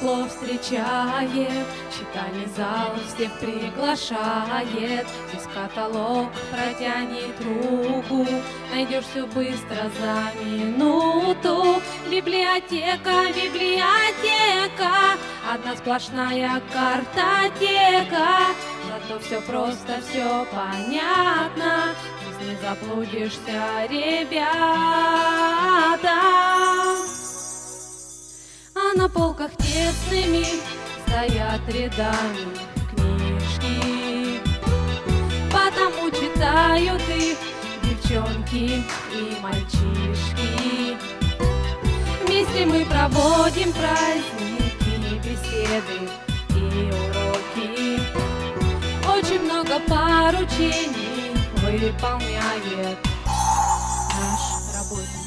его встречает, читальный зал всех приглашает. Здесь каталог протянет руку, найдешь все быстро за минуту. Библиотека, библиотека, одна сплошная картотека. Зато все просто, все понятно, здесь не заблудишься, ребята. На полках тесными стоят рядами книжки. Потому читают их девчонки и мальчишки. Вместе мы проводим праздники, беседы и уроки. Очень много поручений выполняет наш работник.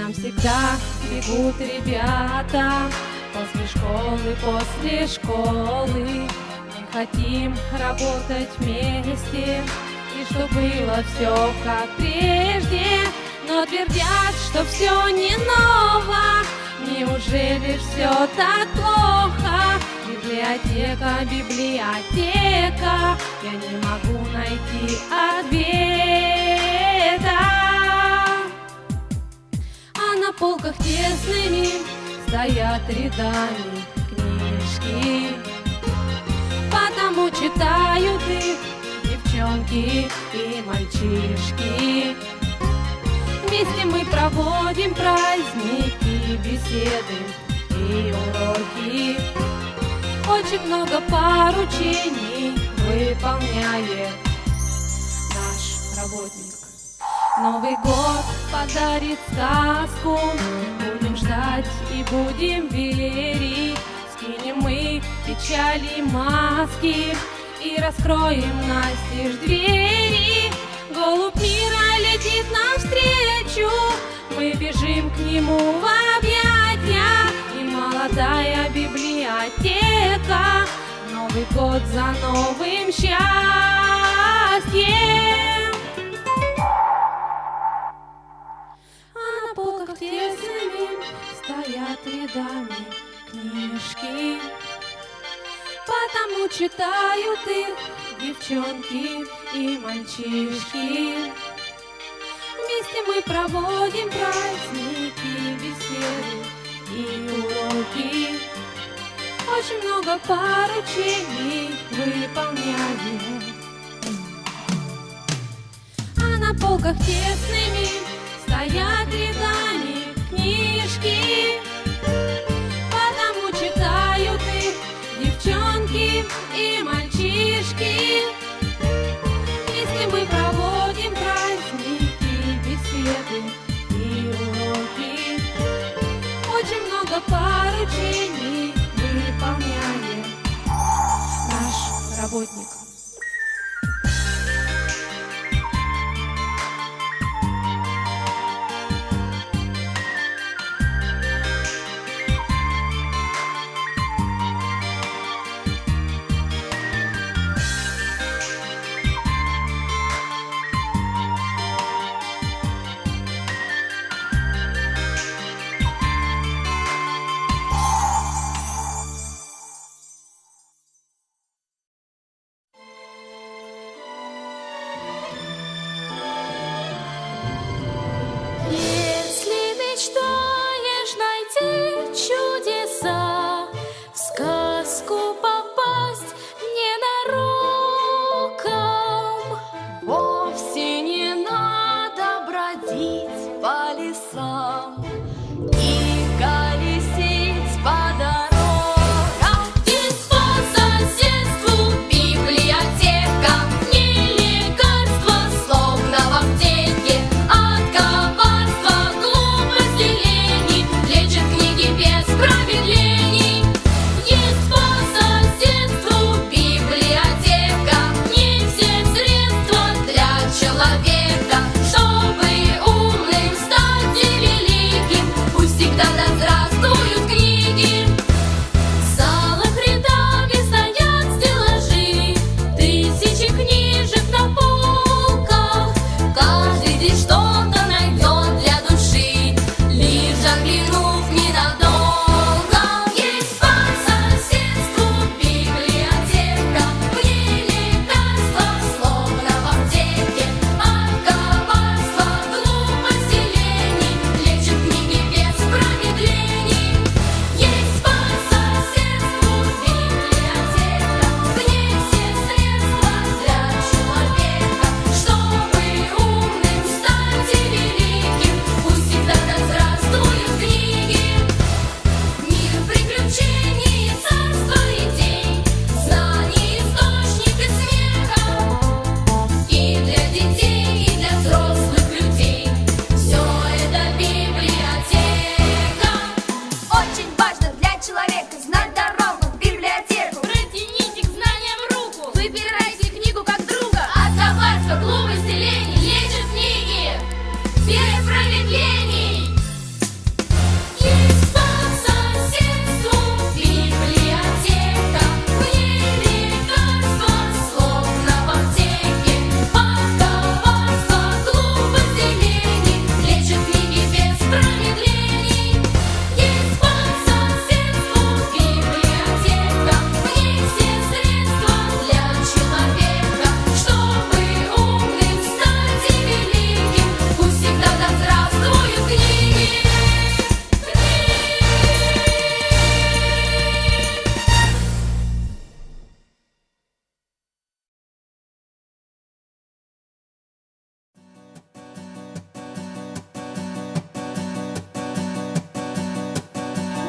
Нам всегда бегут ребята. После школы, после школы Мы хотим работать вместе. И что было все как прежде Но твердят, что все не ново. Неужели все так плохо? Библиотека, библиотека. Я не могу найти ответа на полках тесными стоят рядами книжки. Потому читают их девчонки и мальчишки. Вместе мы проводим праздники, беседы и уроки. Очень много поручений выполняет наш работник. Новый год подарит сказку, будем ждать и будем верить. Скинем мы печали маски и раскроем настежь двери. Голубь мира летит навстречу, мы бежим к нему в объятия. И молодая библиотека, Новый год за новым счастьем. Стоят рядами книжки. Потому читают их девчонки и мальчишки. Вместе мы проводим праздники, беседы и уроки. Очень много поручений выполняем. А на полках тесными стоят рядами работник.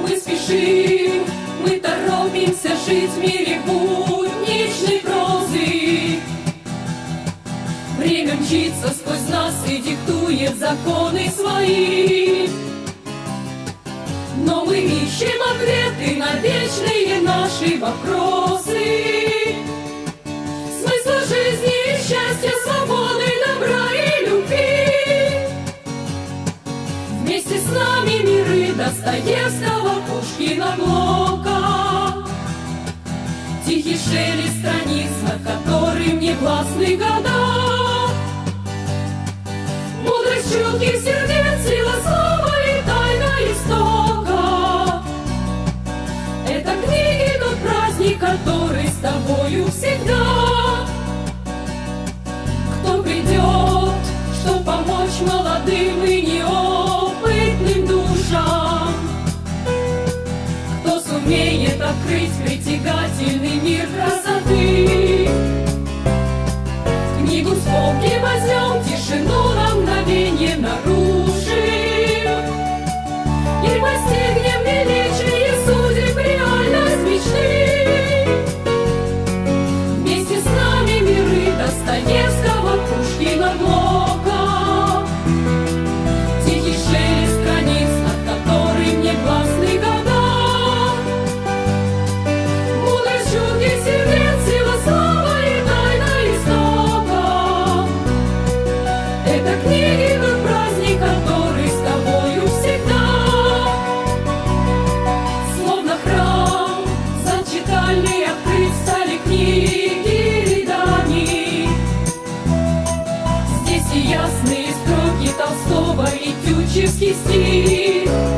Мы спешим, мы торопимся жить в мире будничной прозы. Время мчится сквозь нас и диктует законы свои. Но мы ищем ответы на вечные наши вопросы. Смысл жизни, счастья, свободы, добра и любви. Вместе с нами миры Достоевского, Блока. Тихий шелест страниц, над которым не властны года. летучий стиль.